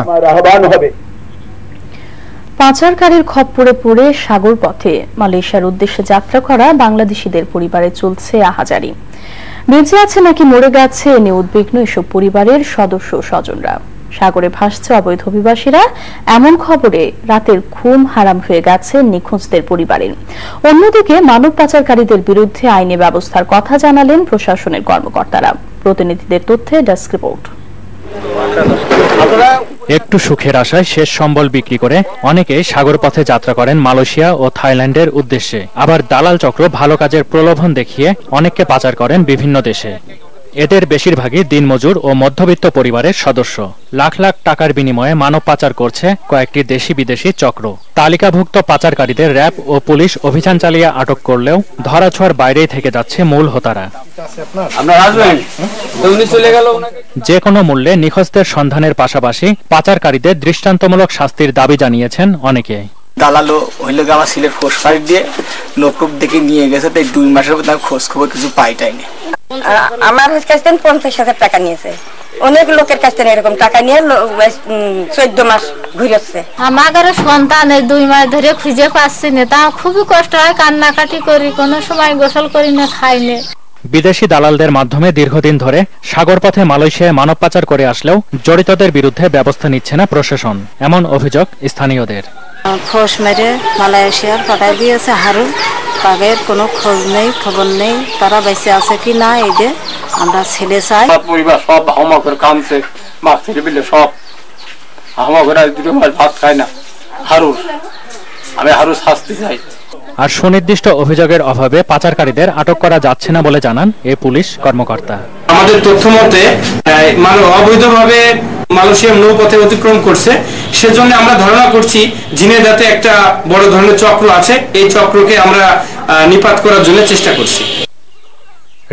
আহ্বান হবে। পাচারকারীর খপ্পরে পড়ে সাগর পথে। মালয়েশিয়ার উদ্দেশ্যে যাত্রা করা বাংলাদেশিদের পরিবারে চলছে আহাজারি। বেঁচে আছে নাকি মরে গেছে এ নিয়ে উদ্বিগ্ন এসব পরিবারের সদস্য স্বজনরা। সাগরে ভাসছে অবৈধ অভিবাসীরা। এমন খবরে রাতের ঘুম হারাম হয়ে গেছে নিখোঁজদের পরিবারের। অন্যদিকে মানব পাচারকারীদের বিরুদ্ধে আইনি ব্যবস্থার কথা জানালেন প্রশাসনের কর্মকর্তারা। প্রতিনিধিদের তথ্যে ডেস্ক রিপোর্ট। একটু সুখের আশায় শেষ সম্বল বিক্রি করে অনেকে সাগর পথে যাত্রা করেন মালয়েশিয়া ও থাইল্যান্ডের উদ্দেশ্যে। আবার দালাল চক্র ভালো কাজের প্রলোভন দেখিয়ে অনেককে পাচার করেন বিভিন্ন দেশে। এদের বেশিরভাগই দিনমজুর ও মধ্যবিত্ত পরিবারের সদস্য। লাখ লাখ টাকার বিনিময়ে মানব পাচার করছে কয়েকটি দেশি বিদেশি চক্র। তালিকাভুক্ত পাচারকারীদের র্যাব ও পুলিশ অভিযান চালিয়ে আটক করলেও ধরাছোঁয়ার বাইরেই থেকে যাচ্ছে মূল হোতারা। যে কোনো মূল্যে নিখোঁজদের সন্ধানের পাশাপাশি পাচারকারীদের দৃষ্টান্তমূলক শাস্তির দাবি জানিয়েছেন অনেকে। দালালো হইল গিয়ে আমার সিলের ফোর্স ফাইট দিয়ে লোক টোক দেখে নিয়ে গেছে তাই দুই মাসের মধ্যে খোঁজ খবর কিছু পাই টাইনি আমার কাছ থেকে পঞ্চাশ হাজার টাকা নিয়েছে। অনেক লোকের কাছ থেকে এরকম টাকা নিয়ে চোদ্দ মাস ঘুরেছে আমাদের সন্তানের দুই মাস ধরে খুঁজে পাচ্ছি না। তা খুবই কষ্ট হয় কান্নাকাটি করি কোনো সময় গোসল করি না খাই না। বিদেশি দালালদের মাধ্যমে দীর্ঘদিন ধরে সাগরপথে মালয়েশিয়ায় মানব পাচার করে আসলেও জড়িতদের বিরুদ্ধে ব্যবস্থা নিচ্ছে না প্রশাসন এমন অভিযোগ স্থানীয়দের। ফোর্স মেরে মালয়েশিয়ার পাঠাই দিয়েছে হারুন। তাদের কোনো খোঁজ নেই খবর নেই তারা বেঁচে আছে কি না এই যে আমরা ছেলে চাই। সব পরিবার সব হামা করে কামছে মা ছেলে পিলে সব। হামা করে আজ দুটো মাস ভাত খায় না। হারুর আমি হারু শাস্তি চাই। আর সুনির্দিষ্ট অভিযোগের অভাবে পাচারকারীদের আটক করা যাচ্ছে না বলে জানান এ পুলিশ কর্মকর্তা। আমাদের তথ্য মতে অবৈধভাবে মালয়েশিয়ার নৌপথে অতিক্রম করছে। সেজন্য আমরা ধারণা করছি ঝিনেদাতে একটা বড় ধরনের চক্র আছে। এই চক্রকে আমরা নিপাত করার জন্য চেষ্টা করছি।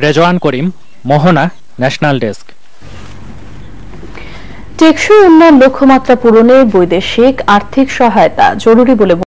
Rezwan Karim Mohona national desk. টেকসই উন্নয়ন লক্ষ্যমাত্রা পূরণে বৈদেশিক আর্থিক সহায়তা জরুরি বলে